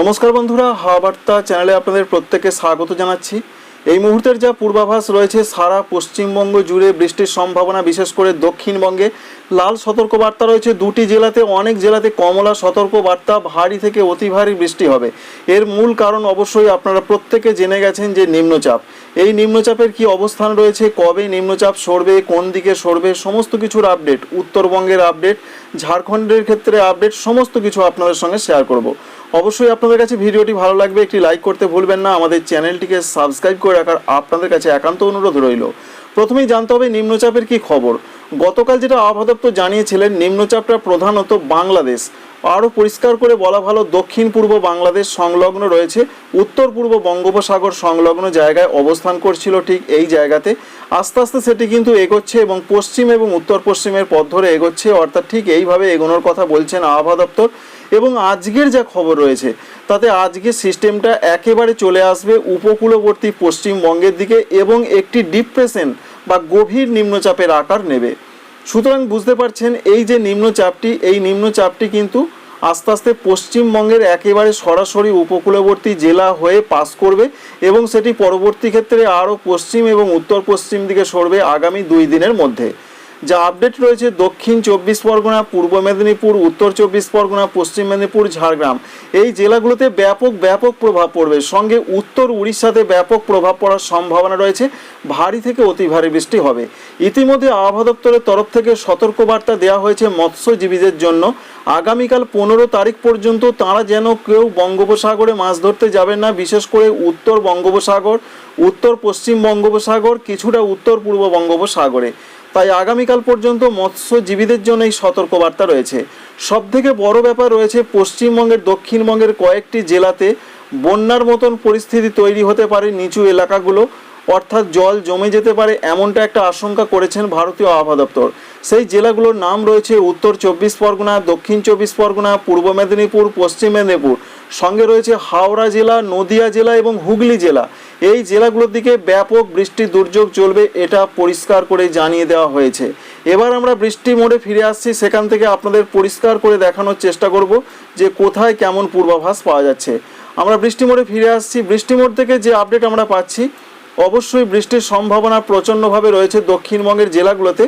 নমস্কার বন্ধুরা, হাওয়া বার্তা চ্যানেলে আপনাদের প্রত্যেকে স্বাগত জানাচ্ছি। এই মুহূর্তের যা পূর্বাভাস রয়েছে, সারা পশ্চিমবঙ্গ জুড়ে বৃষ্টির সম্ভাবনা, বিশেষ করে দক্ষিণবঙ্গে লাল সতর্কবার্তা রয়েছে। দুটি জেলাতে, অনেক জেলাতে কমলা সতর্কবার্তা ভারী থেকে অতি ভারী বৃষ্টি হবে। এর মূল কারণ অবশ্যই আপনারা প্রত্যেকে জেনে গেছেন যে নিম্নচাপ। এই নিম্নচাপের কি অবস্থান রয়েছে, কবে নিম্নচাপ সরবে, কোন দিকে সরবে, সমস্ত কিছুর আপডেট, উত্তরবঙ্গের আপডেট, ঝাড়খণ্ডের ক্ষেত্রে আপডেট, সমস্ত কিছু আপনাদের সঙ্গে শেয়ার করব। অবশ্যই আপনাদের কাছে ভিডিওটি ভালো লাগবে, একটি লাইক করতে ভুলবেন না। আমাদের চ্যানেলটিকে সাবস্ক্রাইব করে রাখার আপনাদের কাছে একান্ত অনুরোধ রইল। প্রথমেই জানতে হবে নিম্নচাপের কি খবর। গতকাল যেটা আবহাওয়া দপ্তর জানিয়েছিলেন, নিম্নচাপটা প্রধানত বাংলাদেশ। আরও পরিষ্কার করে বলা ভালো, দক্ষিণ পূর্ব বাংলাদেশ সংলগ্ন রয়েছে। উত্তর পূর্ব বঙ্গোপসাগর সংলগ্ন জায়গায় অবস্থান করছিল ঠিক এই জায়গাতে। আস্তে আস্তে সেটি কিন্তু এগোচ্ছে এবং পশ্চিম এবং উত্তর পশ্চিমের পথ ধরে এগোচ্ছে, অর্থাৎ ঠিক এইভাবে এগোনোর কথা বলছেন আবহাওয়া দপ্তর এবং আজকের যা খবর রয়েছে, তাতে আজকে সিস্টেমটা একেবারে চলে আসবে উপকূলবর্তী পশ্চিমবঙ্গের দিকে এবং একটি ডিপ্রেশন বা গভীর নিম্নচাপের আকার নেবে। সুতরাং বুঝতে পারছেন, এই যে নিম্নচাপটি, এই নিম্নচাপটি কিন্তু আস্তে আস্তে পশ্চিমবঙ্গের একেবারে সরাসরি উপকূলবর্তী জেলা হয়ে পাস করবে এবং সেটি পরবর্তী ক্ষেত্রে আরও পশ্চিম এবং উত্তর পশ্চিম দিকে সরবে আগামী দুই দিনের মধ্যে। যা আপডেট রয়েছে দক্ষিণ চব্বিশ পরগনা, পূর্ব মেদিনীপুর, উত্তর চব্বিশ পরগনা, পশ্চিম মেদিনীপুর, ঝাড়গ্রাম। এই জেলাগুলোতে ব্যাপক ব্যাপক প্রভাব পড়বে। সঙ্গে উত্তর উড়িষ্যাতে ব্যাপক প্রভাব পড়ার সম্ভাবনা রয়েছে। ভারী থেকে অতি ভারী বৃষ্টি হবে। ইতিমধ্যে আবহাওয়া দপ্তরের তরফ থেকে সতর্কবার্তা দেওয়া হয়েছে মৎস্যজীবীদের জন্য। আগামীকাল পনেরো তারিখ পর্যন্ত তারা যেন কেউ বঙ্গোপসাগরে মাছ ধরতে যাবেন না, বিশেষ করে উত্তর বঙ্গোপসাগর, উত্তর পশ্চিম বঙ্গোপসাগর, কিছুটা উত্তর পূর্ব বঙ্গোপসাগরে। তাই আগামীকাল পর্যন্ত মৎস্যজীবীদের জন্য এই সতর্কবার্তা রয়েছে। সব থেকে বড় ব্যাপার রয়েছে, পশ্চিমবঙ্গের দক্ষিণবঙ্গের কয়েকটি জেলাতে বন্যার মতন পরিস্থিতি তৈরি হতে পারে নিচু এলাকাগুলো, অর্থাৎ জল জমে যেতে পারে এমনটা একটা আশঙ্কা করেছেন ভারতীয় আবহাওয়া দপ্তর। সেই জেলাগুলোর নাম রয়েছে উত্তর চব্বিশ পরগনা, দক্ষিণ চব্বিশ পরগনা, পূর্ব মেদিনীপুর, পশ্চিম মেদিনীপুর। সঙ্গে রয়েছে হাওড়া জেলা, নদিয়া জেলা এবং হুগলি জেলা। এই জেলাগুলোর দিকে ব্যাপক বৃষ্টি দুর্যোগ চলবে, এটা পরিষ্কার করে জানিয়ে দেওয়া হয়েছে। এবার আমরা বৃষ্টি মোড়ে ফিরে আসছি, সেখান থেকে আপনাদের পরিষ্কার করে দেখানোর চেষ্টা করব যে কোথায় কেমন পূর্বাভাস পাওয়া যাচ্ছে। আমরা বৃষ্টি মোড়ে ফিরে আসছি। বৃষ্টি মোড় থেকে যে আপডেট আমরা পাচ্ছি, অবশ্যই বৃষ্টির সম্ভাবনা প্রচণ্ডভাবে রয়েছে দক্ষিণবঙ্গের জেলাগুলোতে।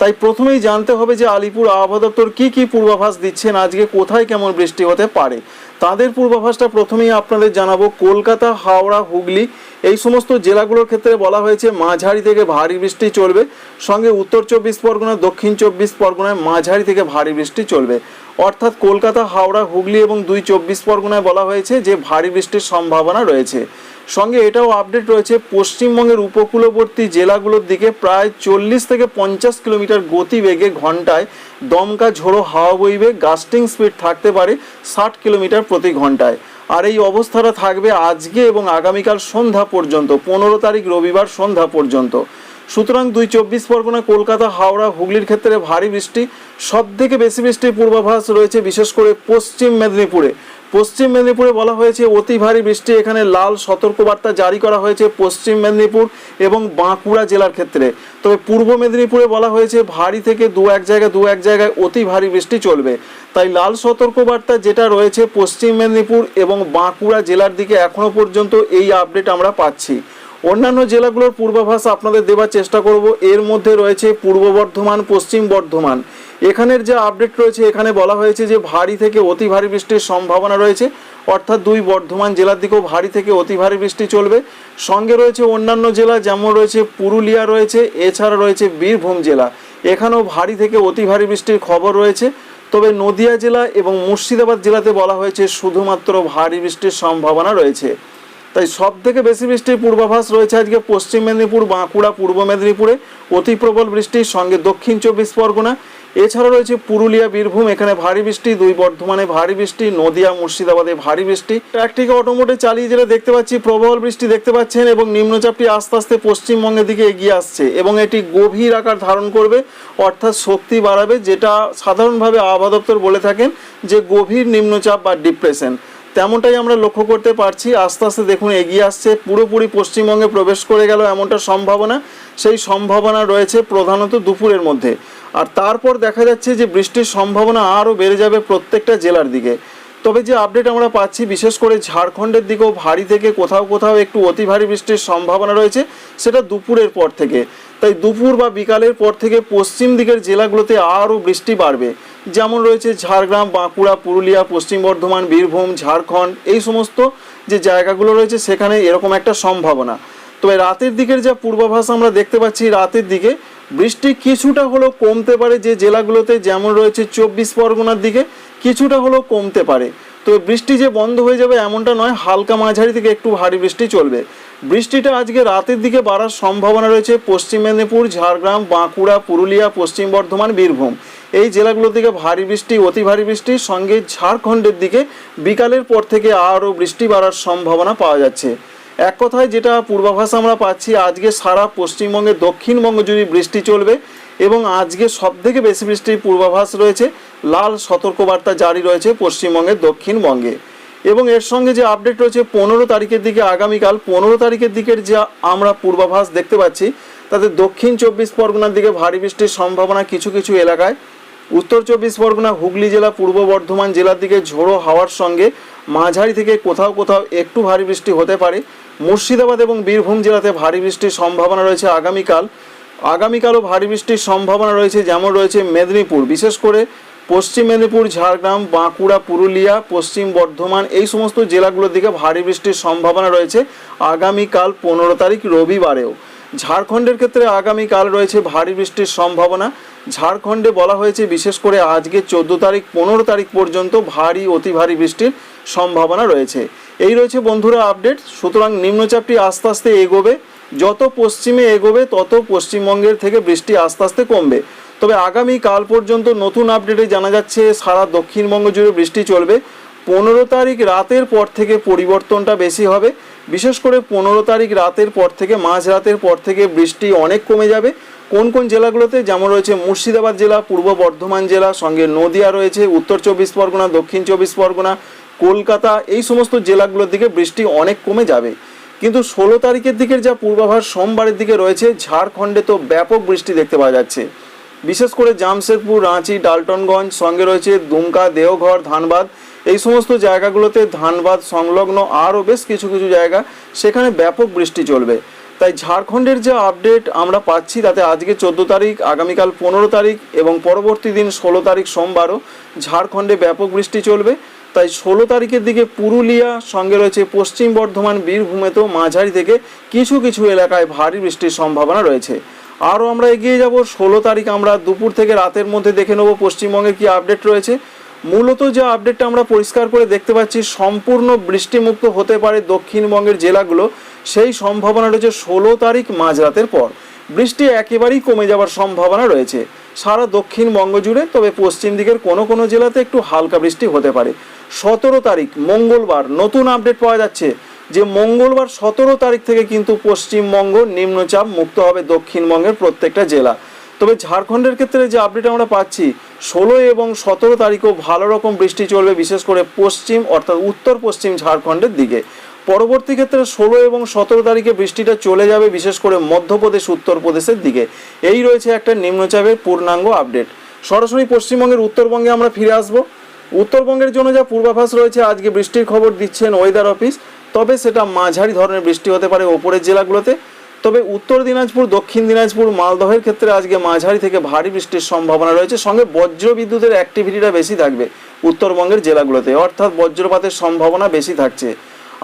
তাই প্রথমেই জানতে হবে যে আলিপুর আবহাওয়া দপ্তর কী কী পূর্বাভাস দিচ্ছেন, আজকে কোথায় কেমন বৃষ্টি হতে পারে। তাদের পূর্বাভাসটা প্রথমেই আপনাদের জানাব। কলকাতা, হাওড়া, হুগলি, এই সমস্ত জেলাগুলোর ক্ষেত্রে বলা হয়েছে মাঝারি থেকে ভারী বৃষ্টি চলবে। সঙ্গে উত্তর চব্বিশ পরগনা, দক্ষিণ চব্বিশ পরগনায় মাঝারি থেকে ভারী বৃষ্টি চলবে। অর্থাৎ কলকাতা, হাওড়া, হুগলি এবং দুই চব্বিশ পরগনায় বলা হয়েছে যে ভারী বৃষ্টির সম্ভাবনা রয়েছে। সঙ্গে এটাও আপডেট রয়েছে, পশ্চিমবঙ্গের উপকূলবর্তী জেলাগুলোর দিকে প্রায় চল্লিশ থেকে পঞ্চাশ কিলোমিটার গতিবেগে ঘন্টায় দমকা ঝোড়ো হাওয়া বইবে, গাস্টিং স্পিড থাকতে পারে ষাট কিলোমিটার প্রতি ঘন্টায়। আর এই অবস্থাটা থাকবে আজকে এবং আগামীকাল সন্ধ্যা পর্যন্ত, পনেরো তারিখ রবিবার সন্ধ্যা পর্যন্ত। সুতরাং দুই চব্বিশ পরগনা, কলকাতা, হাওড়া, হুগলির ক্ষেত্রে ভারী বৃষ্টি। সব থেকে বেশি বৃষ্টির পূর্বাভাস রয়েছে, বিশেষ করে পশ্চিম মেদিনীপুরে। পশ্চিম মেদিনীপুরে বলা হয়েছে, অতি ভারী বৃষ্টি এখানে লাল সতর্কবার্তা জারি করা হয়েছে পশ্চিম মেদিনীপুর এবং বাঁকুড়া জেলার ক্ষেত্রে। তবে পূর্ব মেদিনীপুরে বলা হয়েছে, ভারী থেকে দু এক জায়গায়, দু এক জায়গায় অতি ভারী বৃষ্টি চলবে। তাই লাল সতর্কবার্তা যেটা রয়েছে, পশ্চিম মেদিনীপুর এবং বাঁকুড়া জেলার দিকে এখনও পর্যন্ত এই আপডেট আমরা পাচ্ছি। অন্যান্য জেলাগুলোর পূর্বাভাস আপনাদের দেওয়ার চেষ্টা করব। এর মধ্যে রয়েছে পূর্ব বর্ধমান, পশ্চিম বর্ধমান। এখানের যে আপডেট রয়েছে, এখানে বলা হয়েছে যে ভারী থেকে অতি ভারী বৃষ্টির সম্ভাবনা রয়েছে। অর্থাৎ দুই বর্ধমান জেলার দিকেও ভারী থেকে অতি ভারী বৃষ্টি চলবে। সঙ্গে রয়েছে অন্যান্য জেলা, যেমন রয়েছে পুরুলিয়া রয়েছে, এছাড়া রয়েছে বীরভূম জেলা। এখানেও ভারী থেকে অতি ভারী বৃষ্টির খবর রয়েছে। তবে নদিয়া জেলা এবং মুর্শিদাবাদ জেলাতে বলা হয়েছে শুধুমাত্র ভারী বৃষ্টির সম্ভাবনা রয়েছে। তাই সব থেকে বেশি বৃষ্টির পূর্বাভাস রয়েছে আজকে পশ্চিম মেদিনীপুর, বাঁকুড়া, পূর্ব মেদিনীপুরে। অতি প্রবল বৃষ্টির সঙ্গে দক্ষিণ চব্বিশ পরগনা। এছাড়া রয়েছে পুরুলিয়া, বীরভূম, এখানে ভারী বৃষ্টি, দুই বর্ধমানে ভারী বৃষ্টি, নদিয়া, মুর্শিদাবাদে ভারী বৃষ্টি। ট্র্যাকটিকে অটোমোটে চালিয়ে যেটা দেখতে পাচ্ছি, প্রবল বৃষ্টি দেখতে পাচ্ছেন এবং নিম্নচাপটি আস্তে আস্তে পশ্চিমবঙ্গের দিকে এগিয়ে আসছে এবং এটি গভীর আকার ধারণ করবে, অর্থাৎ শক্তি বাড়াবে, যেটা সাধারণভাবে আবহাওয়া দপ্তর বলে থাকেন যে গভীর নিম্নচাপ বা ডিপ্রেশন তেমনটাই আমরা লক্ষ্য করতে পারছি। আস্তে আস্তে দেখুন, এগিয়ে আসছে। পুরোপুরি পশ্চিমবঙ্গে প্রবেশ করে গেল এমনটা সম্ভাবনা। সেই সম্ভাবনা রয়েছে প্রধানত দুপুরের মধ্যে। আর তারপর দেখা যাচ্ছে যে বৃষ্টির সম্ভাবনা আরও বেড়ে যাবে প্রত্যেকটা জেলার দিকে। তবে যে আপডেট আমরা পাচ্ছি, বিশেষ করে ঝাড়খণ্ডের দিকেও ভারী থেকে কোথাও কোথাও একটু অতি ভারী বৃষ্টির সম্ভাবনা রয়েছে, সেটা দুপুরের পর থেকে। তাই দুপুর বা বিকালের পর থেকে পশ্চিম দিকের জেলাগুলোতে আরও বৃষ্টি বাড়বে। যেমন রয়েছে ঝাড়গ্রাম, বাঁকুড়া, পুরুলিয়া, পশ্চিম বর্ধমান, বীরভূম, ঝাড়খণ্ড, এই সমস্ত যে জায়গাগুলো রয়েছে সেখানে এরকম একটা সম্ভাবনা। তবে রাতের দিকের যা পূর্বাভাস আমরা দেখতে পাচ্ছি, রাতের দিকে বৃষ্টি কিছুটা হলেও কমতে পারে যে জেলাগুলোতে, যেমন রয়েছে চব্বিশ পরগনার দিকে, কিছুটা হলেও কমতে পারে। তো বৃষ্টি যে বন্ধ হয়ে যাবে এমনটা নয়, হালকা মাঝারি থেকে একটু ভারী বৃষ্টি চলবে। বৃষ্টিটা আজকে রাতের দিকে বাড়ার সম্ভাবনা রয়েছে পশ্চিম মেদিনীপুর, ঝাড়গ্রাম, বাঁকুড়া, পুরুলিয়া, পশ্চিম বর্ধমান, বীরভূম। এই জেলাগুলোর দিকে ভারী বৃষ্টি, অতি ভারী বৃষ্টির সঙ্গে ঝাড়খণ্ডের দিকে বিকালের পর থেকে আরও বৃষ্টি বাড়ার সম্ভাবনা পাওয়া যাচ্ছে। এক কথায় যেটা পূর্বাভাস আমরা পাচ্ছি, আজকে সারা পশ্চিমবঙ্গে দক্ষিণবঙ্গ জুড়ে বৃষ্টি চলবে এবং আজকে সব থেকে বেশি বৃষ্টির পূর্বাভাস রয়েছে, লাল সতর্কবার্তা জারি রয়েছে পশ্চিমবঙ্গের দক্ষিণবঙ্গে। এবং এর সঙ্গে যে আপডেট রয়েছে, পনেরো তারিখের দিকে আগামীকাল, পনেরো তারিখের দিকের যা আমরা পূর্বাভাস দেখতে পাচ্ছি, তাতে দক্ষিণ চব্বিশ পরগনার দিকে ভারী বৃষ্টির সম্ভাবনা কিছু কিছু এলাকায় উত্তর চব্বিশ পরগনা, হুগলি জেলা, পূর্ব বর্ধমান জেলার দিকে ঝোড়ো হাওয়ার সঙ্গে মাঝারি থেকে কোথাও কোথাও একটু ভারী বৃষ্টি হতে পারে। মুর্শিদাবাদ এবং বীরভূম জেলাতে ভারী বৃষ্টির সম্ভাবনা রয়েছে আগামীকাল। আগামীকালও ভারী বৃষ্টির সম্ভাবনা রয়েছে যেমন রয়েছে মেদিনীপুর। বিশেষ করে পশ্চিম মেদিনীপুর, ঝাড়গ্রাম, বাঁকুড়া, পুরুলিয়া, পশ্চিম বর্ধমান এই সমস্ত জেলাগুলোর দিকে ভারী বৃষ্টির সম্ভাবনা রয়েছে আগামীকাল পনেরো তারিখ রবিবারেও। ঝাড়খণ্ডের ক্ষেত্রে আগামীকাল রয়েছে ভারী বৃষ্টির সম্ভাবনা। ঝাড়খণ্ডে বলা হয়েছে, বিশেষ করে আজকে চোদ্দ তারিখ, পনেরো তারিখ পর্যন্ত ভারী, অতি ভারী বৃষ্টির সম্ভাবনা রয়েছে। এই রয়েছে বন্ধুরা আপডেট। সুতরাং নিম্নচাপটি আস্তে আস্তে এগোবে। যত পশ্চিমে এগোবে, তত পশ্চিমবঙ্গের থেকে বৃষ্টি আস্তে আস্তে কমবে। তবে আগামী কাল পর্যন্ত নতুন আপডেটে জানা যাচ্ছে, সারা দক্ষিণবঙ্গ জুড়ে বৃষ্টি চলবে। পনেরো তারিখ রাতের পর থেকে পরিবর্তনটা বেশি হবে। বিশেষ করে পনেরো তারিখ রাতের পর থেকে মাঝ রাতের পর থেকে বৃষ্টি অনেক কমে যাবে। কোন কোন জেলাগুলোতে, যেমন রয়েছে মুর্শিদাবাদ জেলা, পূর্ব বর্ধমান জেলা, সঙ্গে নদিয়া রয়েছে, উত্তর চব্বিশ পরগনা, দক্ষিণ চব্বিশ পরগনা, কলকাতা, এই সমস্ত জেলাগুলোর দিকে বৃষ্টি অনেক কমে যাবে। কিন্তু ষোলো তারিখের দিকের যা পূর্বাভাস, সোমবারের দিকে রয়েছে, ঝাড়খণ্ডে তো ব্যাপক বৃষ্টি দেখতে পাওয়া যাচ্ছে। বিশেষ করে জামশেদপুর, রাঁচি, ডালটনগঞ্জ, সঙ্গে রয়েছে দুমকা, দেওঘর, ধানবাদ, এই সমস্ত জায়গাগুলোতে ধানবাদ সংলগ্ন আরও বেশ কিছু কিছু জায়গা, সেখানে ব্যাপক বৃষ্টি চলবে। তাই ঝাড়খণ্ডের যে আপডেট আমরা পাচ্ছি তাতে আজকে চোদ্দ তারিখ, আগামীকাল পনেরো তারিখ এবং পরবর্তী দিন ষোলো তারিখ সোমবারও ঝাড়খণ্ডে ব্যাপক বৃষ্টি চলবে। তাই ষোলো তারিখের দিকে পুরুলিয়া, সঙ্গে রয়েছে পশ্চিম বর্ধমান বীরভূমেতেও মাঝারি থেকে কিছু কিছু এলাকায় ভারী বৃষ্টির সম্ভাবনা রয়েছে। আরও আমরা এগিয়ে যাব। ষোলো তারিখ আমরা দুপুর থেকে রাতের মধ্যে দেখে নেব পশ্চিমবঙ্গের কি আপডেট রয়েছে। মূলত যে আপডেটটা আমরা পরিষ্কার করে দেখতে পাচ্ছি, সম্পূর্ণ বৃষ্টিমুক্ত হতে পারে দক্ষিণবঙ্গের জেলাগুলো। সেই সম্ভাবনা রয়েছে ষোলো তারিখ মাঝরাতের পর। বৃষ্টি একেবারেই কমে যাওয়ার সম্ভাবনা রয়েছে। সারা দক্ষিণবঙ্গ জুড়ে, তবে পশ্চিম দিকের কোনো কোনো জেলাতে একটু হালকা বৃষ্টি হতে পারে। সতেরো তারিখ, মঙ্গলবার, নতুন আপডেট পাওয়া যাচ্ছে যে মঙ্গলবার সতেরো তারিখ থেকে কিন্তু পশ্চিমবঙ্গ নিম্নচাপ মুক্ত হবে দক্ষিণবঙ্গের প্রত্যেকটা জেলা। তবে ঝাড়খণ্ডের ক্ষেত্রে যে আপডেট আমরা পাচ্ছি ষোলো এবং সতেরো তারিখও ভালো রকম বৃষ্টি চলবে, বিশেষ করে পশ্চিম অর্থাৎ উত্তর পশ্চিম ঝাড়খণ্ডের দিকে। পরবর্তী ক্ষেত্রে ষোলো এবং সতেরো তারিখে বৃষ্টিটা চলে যাবে, বিশেষ করে মধ্যপ্রদেশ, উত্তরপ্রদেশের দিকে। এই রয়েছে একটা নিম্নচাপের পূর্ণাঙ্গ আপডেট সরাসরি পশ্চিমবঙ্গের উত্তরবঙ্গে আমরা ফিরে আসব। উত্তরবঙ্গের জন্য যা পূর্বাভাস রয়েছে, আজকে বৃষ্টির খবর দিচ্ছেন ওয়েদার অফিস তবে সেটা মাঝারি ধরনের বৃষ্টি হতে পারে ওপরের জেলাগুলোতে। তবে উত্তর দিনাজপুর, দক্ষিণ দিনাজপুর, মালদহের ক্ষেত্রে আজকে মাঝারি থেকে ভারী বৃষ্টির সম্ভাবনা রয়েছে। সঙ্গে বজ্র বিদ্যুতের অ্যাক্টিভিটিটা বেশি থাকবে উত্তরবঙ্গের জেলাগুলোতে। অর্থাৎ বজ্রপাতের সম্ভাবনা বেশি থাকছে।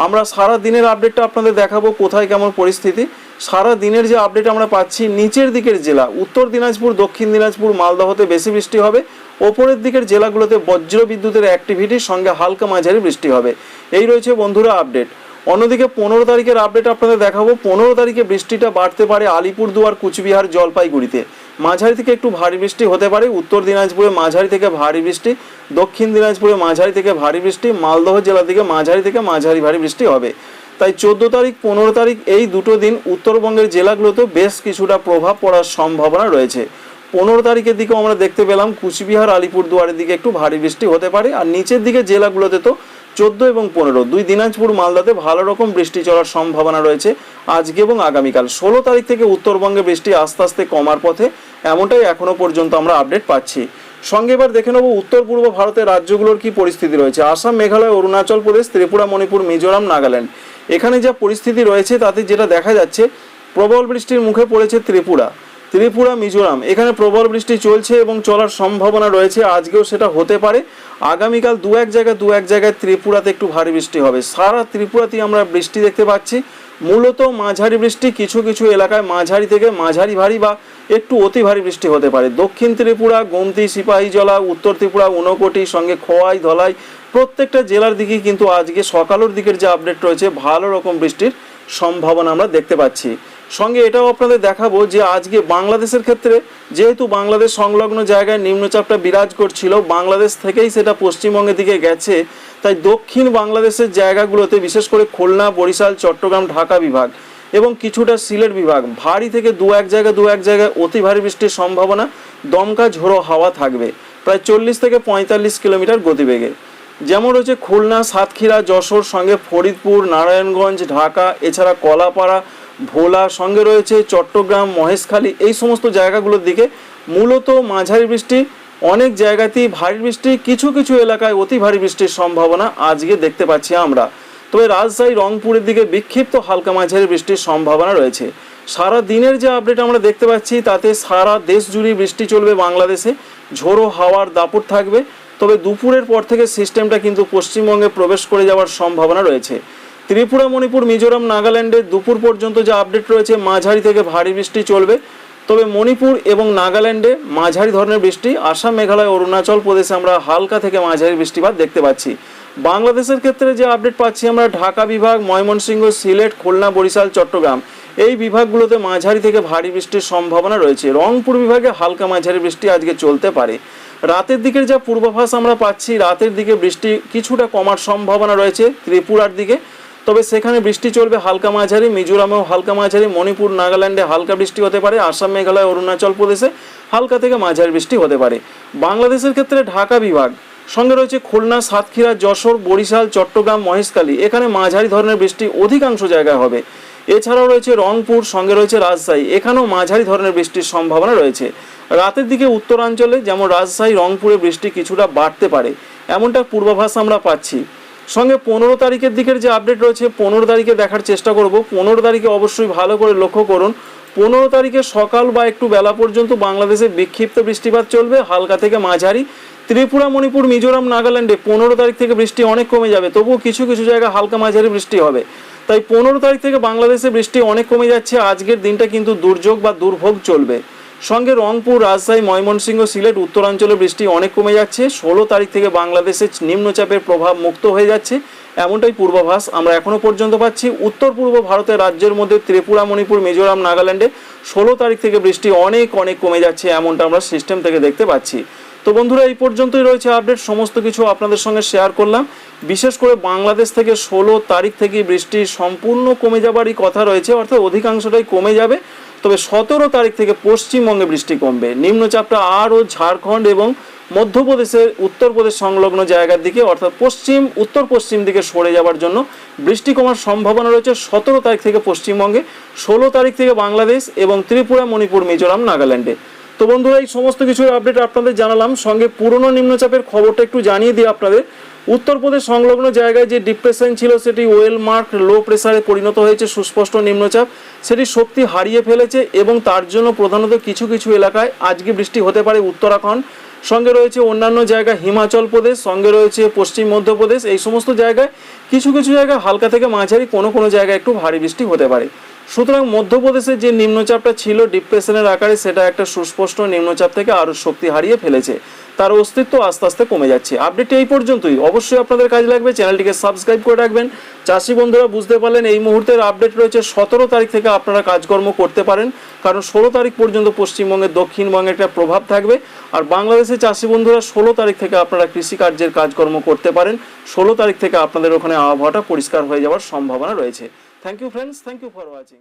আমরা সারা দিনের আপডেটটা আপনাদের দেখাবো কোথায় কেমন পরিস্থিতি। সারা দিনের যে আপডেট আমরা পাচ্ছি নিচের দিকের জেলা, উত্তর দিনাজপুর, দক্ষিণ দিনাজপুর, মালদহতে বেশি বৃষ্টি হবে। ওপরের দিকের জেলাগুলোতে বজ্র বিদ্যুতের অ্যাক্টিভিটির সঙ্গে হালকা মাঝারি বৃষ্টি হবে। এই রয়েছে বন্ধুরা আপডেট অন্যদিকে পনেরো তারিখের আপডেট আপনাদের দেখাবো। পনেরো তারিখে বৃষ্টিটা বাড়তে পারে আলিপুরদুয়ার, কুচবিহার, জলপাইগুড়িতে। মাঝারি থেকে একটু ভারী বৃষ্টি হতে পারে। উত্তর দিনাজপুরে মাঝারি থেকে ভারী বৃষ্টি। দক্ষিণ দিনাজপুরে মাঝারি থেকে ভারী বৃষ্টি। মালদহ জেলার দিকে মাঝারি থেকে মাঝারি ভারী বৃষ্টি হবে। তাই চোদ্দ তারিখ, পনেরো তারিখ এই দুটো দিন উত্তরবঙ্গের জেলাগুলোতেও বেশ কিছুটা প্রভাব পড়ার সম্ভাবনা রয়েছে। পনেরো তারিখের দিকেও আমরা দেখতে পেলাম, কুচবিহার, আলিপুরদুয়ারের দিকে একটু ভারী বৃষ্টি হতে পারে। আর নিচের দিকে জেলাগুলোতে তো চোদ্দ এবং পনেরো। দুই দিনাজপুর মালদাতে ভালো রকম বৃষ্টি চলার সম্ভাবনা রয়েছে আজকে এবং আগামীকাল। ষোলো তারিখ থেকে উত্তরবঙ্গে বৃষ্টি আস্তে আস্তে কমার পথে, এমনটাই এখনও পর্যন্ত আমরা আপডেট পাচ্ছি। সঙ্গে এবার দেখে নেব উত্তর পূর্ব ভারতের রাজ্যগুলোর কি পরিস্থিতি রয়েছে। আসাম, মেঘালয়, অরুণাচল প্রদেশ, ত্রিপুরা, মণিপুর, মিজোরাম, নাগাল্যান্ড। এখানে যা পরিস্থিতি রয়েছে তাতে যেটা দেখা যাচ্ছে, প্রবল বৃষ্টির মুখে পড়েছে ত্রিপুরা। ত্রিপুরা, মিজোরাম। এখানে প্রবল বৃষ্টি চলছে এবং চলার সম্ভাবনা রয়েছে। আজকেও সেটা হতে পারে। আগামীকাল দু এক জায়গায়, দু এক জায়গায় ত্রিপুরাতে একটু ভারী বৃষ্টি হবে। সারা ত্রিপুরাতেই আমরা বৃষ্টি দেখতে পাচ্ছি। মূলত মাঝারি বৃষ্টি কিছু কিছু এলাকায় মাঝারি থেকে মাঝারি ভারী বা একটু অতি ভারী বৃষ্টি হতে পারে। দক্ষিণ ত্রিপুরা, গোমতি, সিপাহীজলা, উত্তর ত্রিপুরা, ঊনকোটি, সঙ্গে খোয়াই, ধলাই, প্রত্যেকটা জেলার দিকেই কিন্তু আজকে সকালের দিকের যে আপডেট রয়েছে, ভালো রকম বৃষ্টির সম্ভাবনা আমরা দেখতে পাচ্ছি। সঙ্গে এটাও আপনাদের দেখাবো যে আজকে বাংলাদেশের ক্ষেত্রে যেহেতু বাংলাদেশ সংলগ্ন জায়গায় নিম্নচাপটা বিরাজ করছিল, বাংলাদেশ থেকেই সেটা পশ্চিমবঙ্গের দিকে গেছে, তাই দক্ষিণ বাংলাদেশের জায়গাগুলোতে বিশেষ করে খুলনা, বরিশাল, চট্টগ্রাম, ঢাকা বিভাগ এবং কিছুটা সিলেট বিভাগ, ভারী থেকে দু এক জায়গায় দু এক জায়গায় অতি ভারী বৃষ্টির সম্ভাবনা, দমকা ঝোড়ো হাওয়া থাকবে, প্রায় চল্লিশ থেকে পঁয়তাল্লিশ কিলোমিটার গতিবেগে। যেমন রয়েছে খুলনা, সাতক্ষীরা, যশোর, সঙ্গে ফরিদপুর, নারায়ণগঞ্জ, ঢাকা, এছাড়া কলাপাড়া ভোলা সঙ্গে রয়েছে চট্টগ্রাম, মহেশখালী, এই সমস্ত জায়গাগুলোর দিকে। মূলত মাঝারি বৃষ্টি, অনেক জায়গাতেই ভারী বৃষ্টি, কিছু কিছু এলাকায় অতি ভারী বৃষ্টির সম্ভাবনা আজকে দেখতে পাচ্ছি আমরা। তবে রাজশাহী, রংপুরের দিকে বিক্ষিপ্ত হালকা মাঝারি বৃষ্টির সম্ভাবনা রয়েছে। সারা দিনের যে আপডেট আমরা দেখতে পাচ্ছি, তাতে সারা দেশ জুড়ে বৃষ্টি চলবে বাংলাদেশে। ঝোড়ো হাওয়ার দাপট থাকবে। তবে দুপুরের পর থেকে সিস্টেমটা কিন্তু পশ্চিমবঙ্গে প্রবেশ করে যাওয়ার সম্ভাবনা রয়েছে। ত্রিপুরা, মণিপুর, মিজোরাম, নাগাল্যান্ডে দুপুর পর্যন্ত যে আপডেট রয়েছে, মাঝারি থেকে ভারী বৃষ্টি চলবে। তবে মণিপুর এবং নাগাল্যান্ডে মাঝারি ধরনের বৃষ্টি। আসাম, মেঘালয়, অরুণাচল প্রদেশে আমরা হালকা থেকে মাঝারি বৃষ্টিপাত দেখতে পাচ্ছি। বাংলাদেশের ক্ষেত্রে যে আপডেট পাচ্ছি আমরা ঢাকা বিভাগ, ময়মনসিংহ, সিলেট, খুলনা, বরিশাল, চট্টগ্রাম। এই বিভাগগুলোতে মাঝারি থেকে ভারী বৃষ্টির সম্ভাবনা রয়েছে। রংপুর বিভাগে হালকা মাঝারি বৃষ্টি আজকে চলতে পারে। রাতের দিকের যা পূর্বাভাস আমরা পাচ্ছি, রাতের দিকে বৃষ্টি কিছুটা কমার সম্ভাবনা রয়েছে ত্রিপুরার দিকে। তবে সেখানে বৃষ্টি চলবে হালকা মাঝারি, মিজোরামেও হালকা মাঝারি, মণিপুর, নাগাল্যান্ডে হালকা বৃষ্টি হতে পারে, আসাম, মেঘালয়, অরুণাচল প্রদেশে হালকা থেকে মাঝারি বৃষ্টি হতে পারে। বাংলাদেশের ক্ষেত্রে ঢাকা বিভাগ। সঙ্গে রয়েছে খুলনা, সাতক্ষীরা, যশোর, বরিশাল, চট্টগ্রাম, মহেশখালী। এখানে মাঝারি ধরনের বৃষ্টি অধিকাংশ জায়গায় হবে। এছাড়াও রয়েছে রংপুর, সঙ্গে রয়েছে রাজশাহী। এখানেও মাঝারি ধরনের বৃষ্টির সম্ভাবনা রয়েছে। রাতের দিকে উত্তরাঞ্চলে, যেমন রাজশাহী, রংপুরে বৃষ্টি কিছুটা বাড়তে পারে। এমনটা পূর্বাভাস আমরা পাচ্ছি। সঙ্গে পনেরো তারিখের দিকের যে আপডেট রয়েছে, পনেরো তারিখে দেখার চেষ্টা করব। পনেরো তারিখে অবশ্যই ভালো করে লক্ষ্য করুন। পনেরো তারিখে সকাল বা একটু বেলা পর্যন্ত বাংলাদেশে বিক্ষিপ্ত বৃষ্টিপাত চলবে, হালকা থেকে মাঝারি। ত্রিপুরা, মণিপুর, মিজোরাম, নাগাল্যান্ডে পনেরো তারিখ থেকে বৃষ্টি অনেক কমে যাবে, তবুও কিছু কিছু জায়গায় হালকা মাঝারি বৃষ্টি হবে। তাই পনেরো তারিখ থেকে বাংলাদেশে বৃষ্টি অনেক কমে যাচ্ছে, আজকের দিনটা কিন্তু দুর্যোগ বা দুর্ভোগ চলবে। সঙ্গে রংপুর, রাজশাহী, ময়মনসিংহ, সিলেট, উত্তরাঞ্চলে বৃষ্টি অনেক কমে যাচ্ছে। ষোলো তারিখ থেকে বাংলাদেশে নিম্নচাপের প্রভাব মুক্ত হয়ে যাচ্ছে। এমনটাই পূর্বাভাস আমরা এখনও পর্যন্ত পাচ্ছি। উত্তর পূর্ব ভারতের রাজ্যের মধ্যে ত্রিপুরা, মণিপুর, মিজোরাম, নাগাল্যান্ডে ষোলো তারিখ থেকে বৃষ্টি অনেক অনেক কমে যাচ্ছে এমনটা আমরা সিস্টেম থেকে দেখতে পাচ্ছি। তো বন্ধুরা, এই পর্যন্তই রয়েছে আপডেট। সমস্ত কিছু আপনাদের সঙ্গে শেয়ার করলাম। বিশেষ করে বাংলাদেশ থেকে ষোলো তারিখ থেকে বৃষ্টি সম্পূর্ণ কমে যাবারই কথা রয়েছে, অর্থাৎ অধিকাংশটাই কমে যাবে। তবে সতেরো তারিখ থেকে পশ্চিমবঙ্গে বৃষ্টি কমবে। নিম্নচাপটা আরও ঝাড়খণ্ড এবং মধ্যপ্রদেশের উত্তরপ্রদেশ সংলগ্ন জায়গার দিকে, অর্থাৎ পশ্চিম উত্তর পশ্চিম দিকে সরে যাওয়ার জন্য বৃষ্টি কমার সম্ভাবনা রয়েছে সতেরো তারিখ থেকে পশ্চিমবঙ্গে, ষোলো তারিখ থেকে বাংলাদেশ এবং ত্রিপুরা, মণিপুর, মিজোরাম, নাগাল্যান্ডে। তো বন্ধুরা, এই সমস্ত কিছুর আপডেট আপনাদের জানালাম। সঙ্গে পুরনো নিম্নচাপের খবরটা একটু জানিয়ে দিই আপনাদের। উত্তরপ্রদেশ সংলগ্ন জায়গায় যে ডিপ্রেশন ছিল, সেটি ওয়েল মার্ক লো প্রেসারে পরিণত হয়েছে। সুস্পষ্ট নিম্নচাপ। সেটি শক্তি হারিয়ে ফেলেছে এবং তার জন্য প্রধানত কিছু কিছু এলাকায় আজকে বৃষ্টি হতে পারে উত্তরাখণ্ড। সঙ্গে রয়েছে অন্যান্য জায়গা হিমাচল প্রদেশ, সঙ্গে রয়েছে পশ্চিম মধ্যপ্রদেশ। এই সমস্ত জায়গায় কিছু কিছু জায়গায় হালকা থেকে মাঝারি, কোনো কোনো জায়গায় একটু ভারী বৃষ্টি হতে পারে। সুতরাং মধ্যপ্রদেশের যে নিম্নচাপটা ছিল ডিপ্রেশনের আকারে, সেটা একটা সুস্পষ্ট নিম্নচাপ থেকে আরও শক্তি হারিয়ে ফেলেছে। তার অস্তিত্ব আস্তে আস্তে কমে যাচ্ছে। আপডেট এই পর্যন্তই। অবশ্যই আপনাদের কাজে লাগবে। চ্যানেলটিকে সাবস্ক্রাইব করে রাখবেন। চাষি বন্ধুরা, বুঝতে পারলেন, এই মুহূর্তের আপডেট রয়েছে সতেরো তারিখ থেকে আপনারা কাজকর্ম করতে পারেন। কারণ ষোলো তারিখ পর্যন্ত পশ্চিমবঙ্গের দক্ষিণবঙ্গে একটা প্রভাব থাকবে। আর বাংলাদেশের চাষি বন্ধুরা, ষোলো তারিখ থেকে আপনারা কৃষিকার্যের কাজকর্ম করতে পারেন। ষোলো তারিখ থেকে আপনাদের ওখানে আবহাওয়াটা পরিষ্কার হয়ে যাওয়ার সম্ভাবনা রয়েছে। Thank you friends thank you for watching